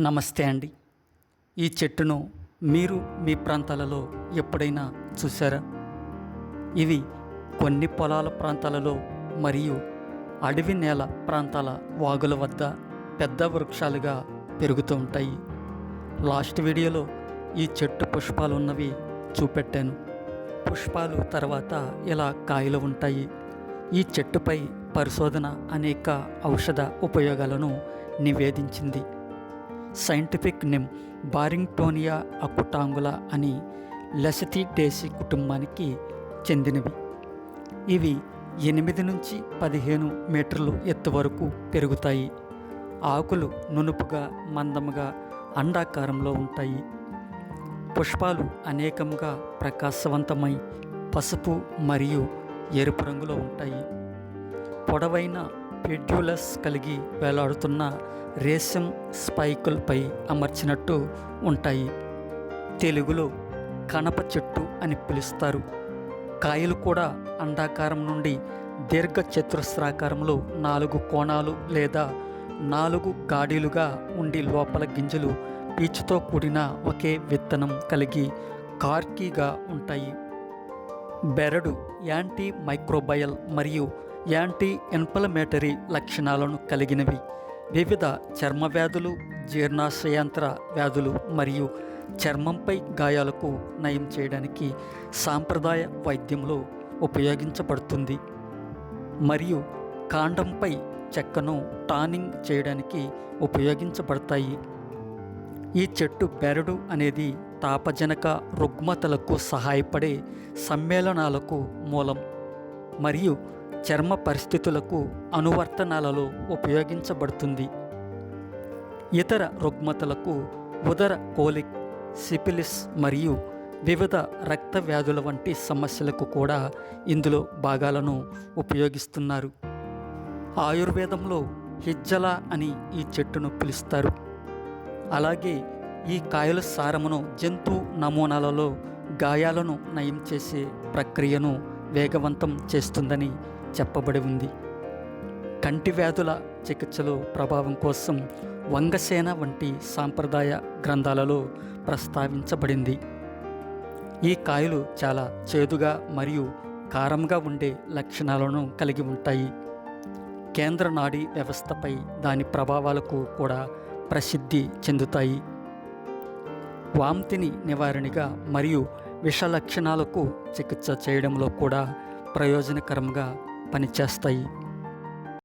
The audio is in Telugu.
నమస్తే అండి. ఈ చెట్టును మీరు మీ ప్రాంతాలలో ఎప్పుడైనా చూసారా ఇవి కొన్ని పొలాల ప్రాంతాలలో మరియు అడవి నేల ప్రాంతాల వాగుల వద్ద పెద్ద వృక్షాలుగా పెరుగుతూ ఉంటాయి. లాస్ట్ వీడియోలో ఈ చెట్టు పుష్పాలు ఉన్నవి చూపెట్టాను. పుష్పాలు తర్వాత ఇలా కాయలు ఉంటాయి. ఈ చెట్టుపై పరిశోధన అనేక ఔషధ ఉపయోగాలను నివేదించింది. సైంటిఫిక్ నేమ్ బారింగ్టోనియా అకుటాంగుల అని డేసి కుటుంబానికి చెందినవి. ఇవి ఎనిమిది నుంచి పదిహేను మీటర్లు ఎత్తు వరకు పెరుగుతాయి. ఆకులు నునుపుగా మందముగా అండాకారంలో ఉంటాయి. పుష్పాలు అనేకంగా ప్రకాశవంతమై పసుపు మరియు ఎరుపు రంగులో ఉంటాయి. పొడవైన పెడ్యూలస్ కలిగి వేలాడుతున్న రేషం స్పైకులపై అమర్చినట్టు ఉంటాయి. తెలుగులో కనప చెట్టు అని పిలుస్తారు. కాయలు కూడా అండాకారం నుండి దీర్ఘ చతురస్రాకారంలో నాలుగు కోణాలు లేదా నాలుగు గాడీలుగా ఉండి లోపల గింజలు పీచుతో కూడిన ఒకే విత్తనం కలిగి కార్కీగా ఉంటాయి. బెరడు యాంటీ మైక్రోబయల్ మరియు యాంటీ ఇన్ఫ్లమేటరీ లక్షణాలను కలిగినవి. వివిధ చర్మ వ్యాధులు జీర్ణాశయంత్ర వ్యాధులు మరియు చర్మంపై గాయాలకు నయం చేయడానికి సాంప్రదాయ వైద్యంలో ఉపయోగించబడుతుంది. మరియు కాండంపై చెక్కను టానింగ్ చేయడానికి ఉపయోగించబడతాయి. ఈ చెట్టు బెరడు అనేది తాపజనక రుగ్మతలకు సహాయపడే సమ్మేళనాలకు మూలం. మరియు చర్మ పరిస్థితులకు అనువర్తనాలలో ఉపయోగించబడుతుంది. ఇతర రుగ్మతలకు ఉదర కోలిక్ సిపిలిస్ మరియు వివిధ రక్త వ్యాధుల వంటి సమస్యలకు కూడా ఇందులో భాగాలను ఉపయోగిస్తున్నారు. ఆయుర్వేదంలో హిజ్జల అని ఈ చెట్టును పిలుస్తారు. అలాగే ఈ కాయల సారమును జంతు నమూనాలలో గాయాలను నయం చేసే ప్రక్రియను వేగవంతం చేస్తుందని చెప్పబడి ఉంది. కంటి వ్యాధుల చికిత్సలో ప్రభావం కోసం వంగసేన వంటి సాంప్రదాయ గ్రంథాలలో ప్రస్తావించబడింది. ఈ కాయలు చాలా చేదుగా మరియు కారంగా ఉండే లక్షణాలను కలిగి ఉంటాయి. కేంద్ర నాడీ వ్యవస్థపై దాని ప్రభావాలకు కూడా ప్రసిద్ధి చెందుతాయి. వాంతిని నివారణగా మరియు విష లక్షణాలకు చికిత్స చేయడంలో కూడా ప్రయోజనకరంగా పనిచేస్తాయి.